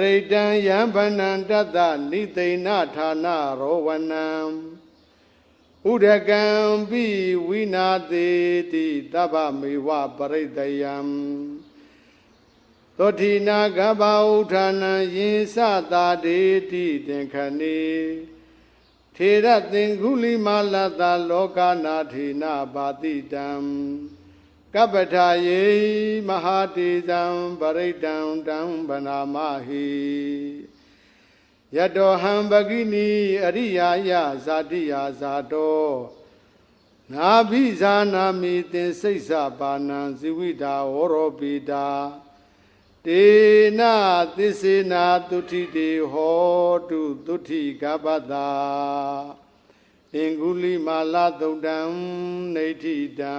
ရိတံယံဗန္နံတတ္တနိသိဏဌာနရောဝနံဥဒကံပိဝိနာတိတိတဗ္ဗမေဝပရိတယံသောတိနာကဗ္ဗဥဌာနံယင်စတာဒေတိသင်္ခဏေထေရသင်္ကုလိမာလတလောကနာထေနပါတိတံ ကပ္ပထာယေမဟာတေဇံပရိတံတံဗနာမဟိယတောဟံပကိနီအရိယာယဇာတိယာဇာတောနာဘိဇာနာမိသင်စိတ်စပါဏံဇိဝိတာဝရောပိတာတေနသစ္စေနာတုထိတေဟောတုတုထိကပ္ပတာအင်္ဂုလိမာလသုတ်တံနေဋ္ဌိတံ